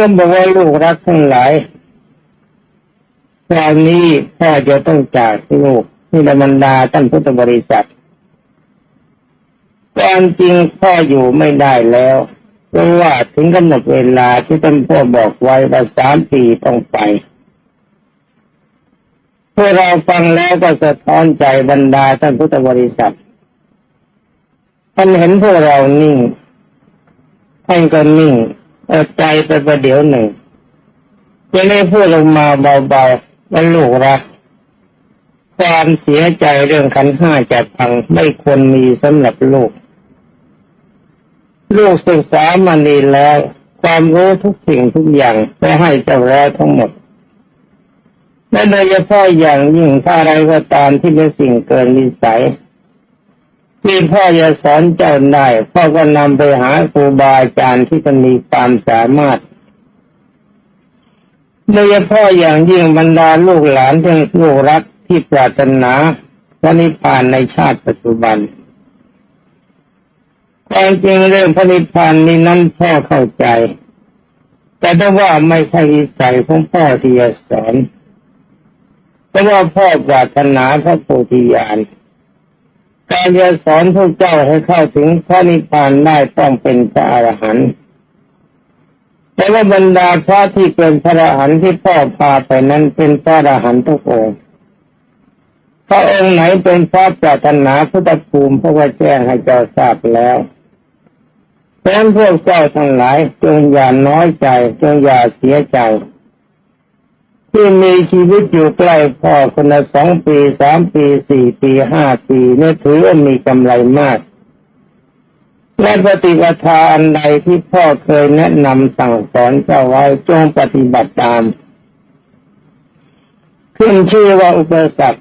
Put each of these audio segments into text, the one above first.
ก็บอกว่าลูกรักทั้งหลายคราวนี้พ่อจะต้องจากลูกนี่ละบรรดาท่านพุทธบริษัทความจริงพ่ออยู่ไม่ได้แล้วเพราะว่าถึงกำหนดเวลาที่ท่านพ่อบอกไว้ว่าสามปีต้องไปพวกเราฟังแล้วก็สะท้อนใจบรรดาท่านพุทธบริษัทท่านเห็นพวกเรานิ่งท่านก็นิ่ง อดใจไปประเดี๋ยวหนึ่งจะได้พูดลงมาเบาๆว่าลูกรัก ความเสียใจเรื่องขันห้าจะพังไม่ควรมีสำหรับลูก ลูกศึกษามาดีแล้ว ความรู้ทุกสิ่งทุกอย่างก็ให้เจ้าแล้วทั้งหมดและโดยเฉพาะอย่างยิ่งถ้าอะไรก็ตามที่เป็นสิ่งเกินวิสัย ที่พ่อจะสอนเจ้าได้พ่อก็นำไปหาครูบาอาจารย์ที่มันมีความสามารถโดยเฉพาะอย่างยิ่งบรรดาลูกหลานที่ลูกรักที่ปรารถนาพระนิพพานในชาติปัจจุบันความจริงเรื่องพระนิพพานนี้นั้นพ่อเข้าใจ แต่ถ้าว่าไม่ใช่วิสัยของพ่อที่จะสอนเพราะว่าพ่อปรารถนาพระโพธิญาณ การจะสอนพวกเจ้าให้เข้าถึงพระนิพพานได้ต้องเป็นพระอรหันต์แต่ว่าบรรดาพระที่เป็นพระอรหันต์ที่พ่อพาไปนั้นเป็นพระอรหันต์ทุกองค์พระองค์ไหนเป็นพระปรารถนาพุทธภูมิพระว่าแจ้งให้เจ้าทราบแล้วเพราะนั้นพวกเจ้าทั้งหลายจงอย่าน้อยใจจงอย่าเสียใจ ที่มีชีวิตอยู่ใกล้พ่อคนละสองปีสามปีสี่ปีห้าปีนี่ถือว่ามีกำไรมาก และปฏิปทาอันใดที่พ่อเคยแนะนำสั่งสอนเจ้าไว้จงปฏิบัติตามขึ้นชื่อว่าอุปสรรค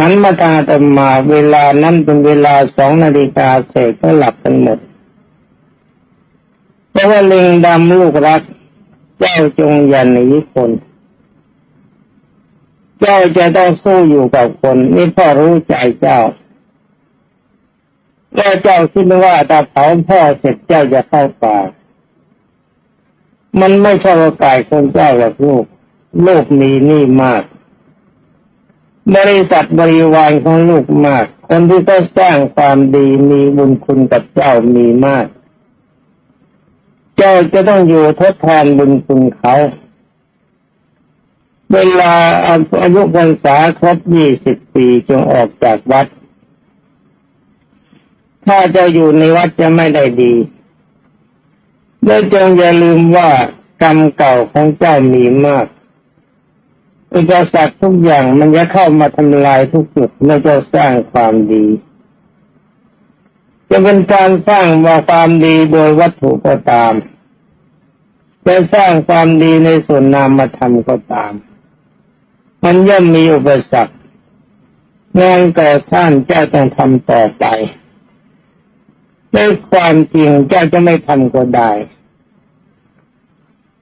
นั้นมาตาตมาเวลานั้นเป็นเวลาสองนาฬิกาเศษก็หลับกันหมดเพราะว่าลิงดำลูกรัก เจ้าจงอย่าหนีคน เจ้าจะต้องสู้อยู่กับคนนี่พ่อรู้ใจเจ้าแล้วเจ้าคิดว่าตาเผาพ่อเสร็จเจ้าจะเข้าป่า มันไม่ใช่โอกาสคนเจ้าหรอกลูกลูกมีหนี่มาก บริษัทบริวารของลูกมาก คนที่ก็สร้างความดีมีบุญคุณกับเจ้ามีมาก เจ้าจะต้องอยู่ทดแทนบุญคุณเขา เวลาอายุพรรษาครบยี่สิบปีจงออกจากวัด ถ้าจ้าอยู่ในวัดจะไม่ได้ดีและจงอย่าลืมว่ากรรมเก่าของเจ้ามีมากอุปสรรคทุกอย่างมันจะเข้ามาทำลายทุกจุดเมื่อเจ้าสร้างความดี จะเป็นการสร้างว่าความดีโดยวัตถุก็ตามจะสร้างความดีในส่วนนามธรรมก็ตาม มันย่อมมีอุปสรรคงานก่อสร้างเจ้าต้องทำต่อไปด้วยความจริงเจ้าจะไม่ทำก็ได้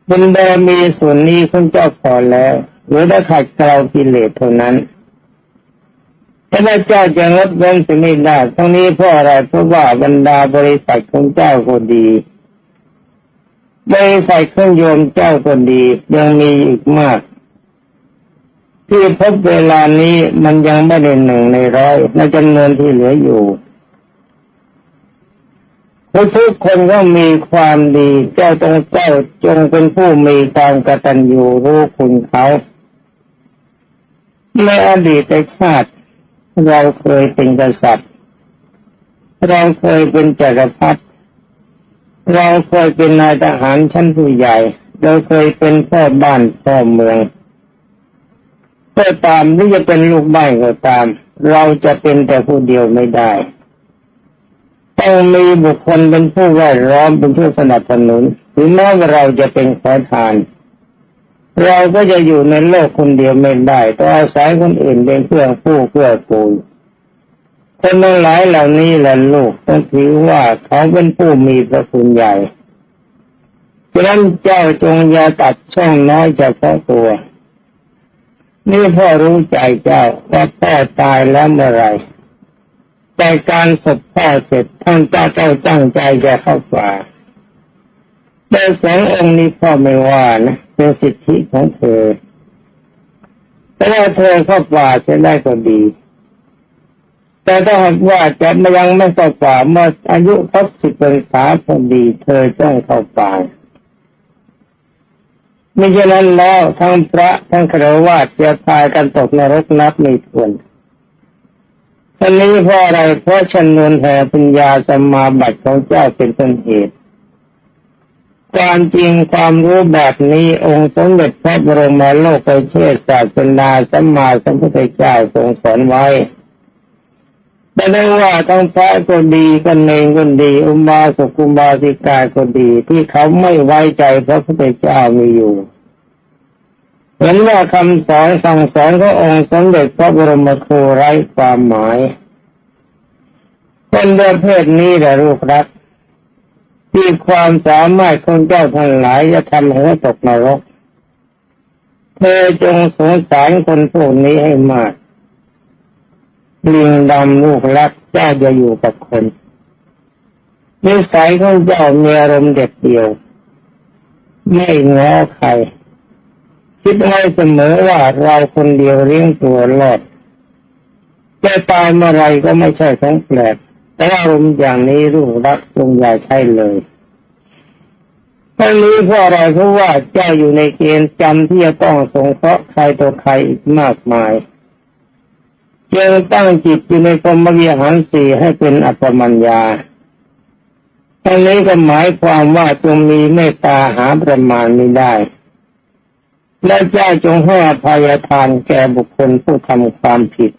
บุญบารมีส่วนนี้คุณเจ้าพอแล้ว หรือได้ขัดเกลากิเลสเท่านั้น ถ้าเจ้าจะงดเว้นจะไม่ได้ทั้งนี้เพราะอะไรเพราะว่าบรรดาบริษัทของเจ้าก็ดี บริษัทเครื่องโยมเจ้าก็ดี ยังมีอีกมาก ที่พบเวลานี้มันยังไม่ได้หนึ่งในร้อยในจำนวนที่เหลืออยู่ทุกคนก็มีความดี เจ้าตรงเจ้าจงเป็นผู้มีความกตัญญูรู้คุณเขาในอดีตชาติ เราเคยเป็นกษัตริย์ เราเคยเป็นจักรพรรดิเราเคยเป็นนายทหารชั้นผู้ใหญ่ เราเคยเป็นพ่อบ้านพ่อเมืองก็ตามหรือจะเป็นลูกบ้านก็ตาม เราจะเป็นแต่ผู้เดียวไม่ได้ต้องมีบุคคลเป็นผู้แวดล้อมเป็นผู้สนับสนุนถึงแม้ว่าเราจะเป็นขอทาน เราก็จะอยู่ในโลกคนเดียวไม่ได้ต้องอาศัยคนอื่นเป็นเพื่อนผู้เพื่อกูลคนทั้งหลายเหล่านี้แหละลูกต้องถือว่าเขาเป็นผู้มีพระคุณใหญ่ฉะนั้นเจ้าจงอย่าตัดช่องน้อยเฉพาะตัว นี่พ่อรู้ใจเจ้าว่าพ่อตายแล้วเมื่อไรแต่การศพพ่อเสร็จท่านเจ้าเจ้าตั้งใจจะเข้าป่าได้แต่สององค์นี้พ่อไม่ว่านะ เป็นสิทธิของเธอแต่ว่าเธอเข้าป่าจะได้ก็ดี แต่ถ้าหากว่าจะไม่ยังไม่เข้าป่าเมื่ออายุครบสิบพรรษาพอดี เธอต้องเข้าป่าไม่เช่นนั้นแล้วทั้งพระทั้งครวาสจะพายกันตกนรกนับไม่ถ้วนท่านนี้เพราะอะไรเพราะชนวนแห่ปัญญาสมมาบัติของเจ้าเป็นต้นเหตุ ความจริงความรู้แบบนี้องค์สมเด็จพระบรมโลกเชษศาสนาสัมมาสัมพุทธเจ้าทรงสอนไว้แต่ได้ว่าทั้งพระก็ดีกันเองก็ดี อุบาสกอุบาสิกาก็ดี ที่เขาไม่ไว้ใจพระพุทธเจ้ามีอยู่เห็นว่าคำสอนสั่งสอนขององค์สมเด็จพระบรมครูไร้ความหมายคนประเภทนี้แหละลูกรัก ที่ความสามารถของเจ้าทั้งหลายจะทำให้ตกนรก เธอจงสงสารคนพวกนี้ให้มากลิงดำลูกรักเจ้าจะอยู่กับคนนิสัยของเจ้ามีอารมณ์เด็ดเดียว ไม่ง้อใคร คิดให้เสมอว่าเราคนเดียวเลี้ยงตัวรอดจะตายเมื่อไรก็ไม่ใช่ของแปลก แต่อารมณ์อย่างนี้ลูกรักจงอย่ใช่เลยทั้งนี้เพราะอะไรเพราะว่าเจ้าอยู่ในเกณฑ์จำที่จะต้องสงเคราะห์ใครตัวใครอีกมากมายยังตั้งจิตอยู่ในกรมวิหารสี่ให้เป็นอัปปมัญญาทั้งนี้ก็หมายความว่าจงมีเมตตาหาประมาณไม่ได้ และเจ้าจงให้อภัยทานแก่บุคคลผู้ทำความผิด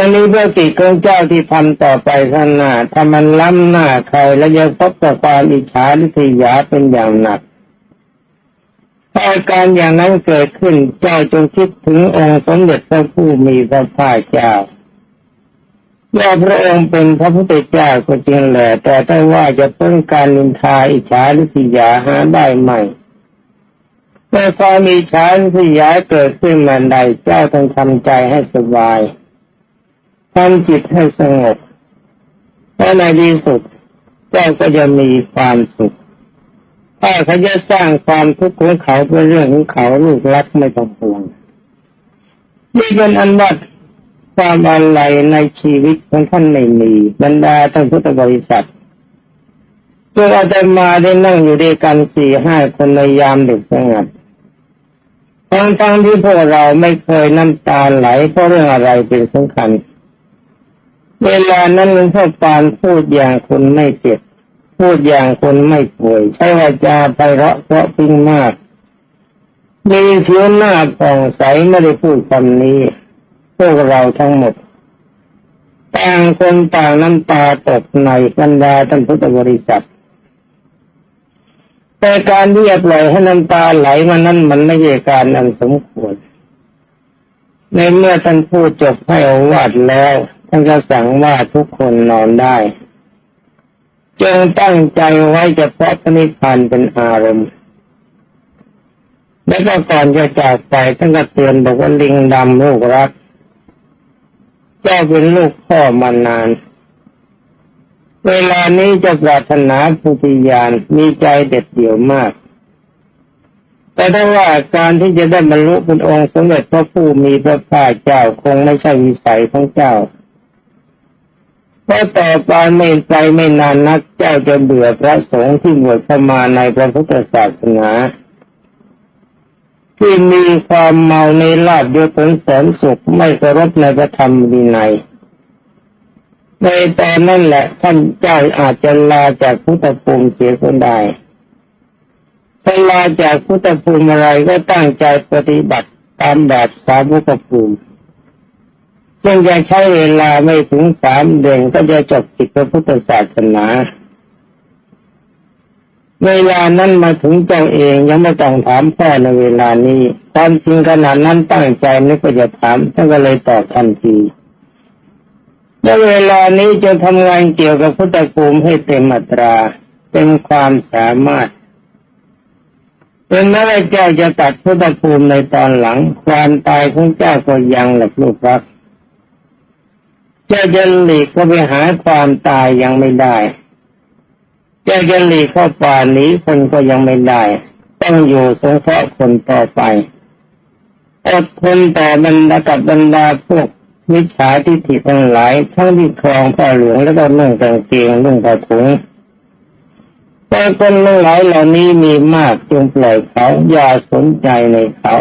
ทั้งนี้เพื่อกิจของเจ้าที่ทำต่อไปข้างหน้าถ้ามันล้ำหน้าใครและยังพบกับความอิจฉาลิษยาเป็นอย่างหนักถ้าอาการอย่างนั้นเกิดขึ้นเจ้าจงคิดถึงองค์สมเด็จพระผู้มีพระภาคเจ้าว่าพระองค์เป็นพระพุทธเจ้าก็จริงแหละแต่ถ้าว่าจะพ้นการนินทาอิจฉาลิษยาหาได้ไหมเมื่อความอิจฉาลิษยาเกิดขึ้นมาใดเจ้าต้องทำใจให้สบาย ทำจิตให้สงบและในที่สุดเจ้าก็จะมีความสุข ถ้าเขาจะสร้างความทุกข์ของเขาเป็นเรื่องของเขาลูกรักไม่ต้องห่วงนี่เป็นอันวัดความอะไรในชีวิตของท่านไม่มีบรรดาท่านพุทธบริษัทตัวอาตมาได้นั่งอยู่ด้วยกันสี่ห้าคนในยามดึกสงัดทั้งทั้งที่พวกเราไม่เคยน้ำตาไหลเพราะเรื่องอะไรเป็นสำคัญ เวลานั้นหลวงพ่อปานพูดอย่างคนไม่เจ็บ พูดอย่างคนไม่ป่วย ใช้วาจาไพเราะเพราะพิ้งมาก มีผิวหน้าผ่องใสไม่ได้พูดคำนี้ พวกเราทั้งหมดต่างคนต่างน้ำตาตกในบรรดาท่านพุทธบริษัท แต่การที่จะปล่อยให้น้ำตาไหลมานั้นมันไม่ใช่การอันสมควร ในเมื่อท่านพูดจบให้อวาดแล้ว ท่านก็สั่งว่าทุกคนนอนได้ จงตั้งใจไว้จะพระนิพพานเป็นอารมณ์ และก็ก่อนจะจากไปท่านก็เตือนบอกว่าลิงดำลูกรักเจ้าเป็นลูกพ่อมานาน เวลานี้จะปรารถนาพุทธิญาณมีใจเด็ดเดี่ยวมากแต่ถ้าว่าการที่จะได้บรรลุเป็นองค์สมเด็จพระผู้มีพระภาคเจ้าคงไม่ใช่วิสัยของเจ้า เพราะต่อไปไม่ไปไม่นานนักเจ้าจะเบื่อพระสงฆ์ที่บวชเข้ามาในพระพุทธศาสนาที่มีความเมาในลาบยศผลแสนสุขไม่เคารพในพระธรรมวินัยในตอนนั้นแหละท่านเจ้าอาจจะลาจากพุทธภูมิเสียก็ได้ถ้าลาจากพุทธภูมิอะไรก็ตั้งใจปฏิบัติตามแบบสาวกภูมิ ซึ่งจะใช้เวลาไม่ถึงสามเดือนก็จะจบกิจพระพุทธศาสนา เวลานั้นมาถึงเจ้าเองยังไม่ต้องถามพ่อในเวลานี้ความจริงขนาดนั้นตั้งใจนึกว่าจะถามท่านก็เลยตอบทันทีและเวลานี้จะทำงานเกี่ยวกับพุทธภูมิให้เต็มอัตราเป็นความสามารถเป็นแม้ว่าเจ้าจะตัดพุทธภูมิในตอนหลัง ความตายของเจ้าก็ยังหลับลูกรัก จะจะหลีกก็ไปหาความตายยังไม่ได้จะจะหลีกเข้าป่าหนีคนก็ยังไม่ได้ ต้องอยู่สงเคราะห์คนต่อไปอดทนต่อบรรดากับบรรดาพวกมิจฉาทิฏฐิทั้งหลายทั้งที่ครองผ้าเหลืองแล้วก็นุ่งกางเกงนุ่งผ้าถุงแต่คนทั้งหลายเหล่านี้มีมากจงปล่อยเขาอย่าสนใจในเขา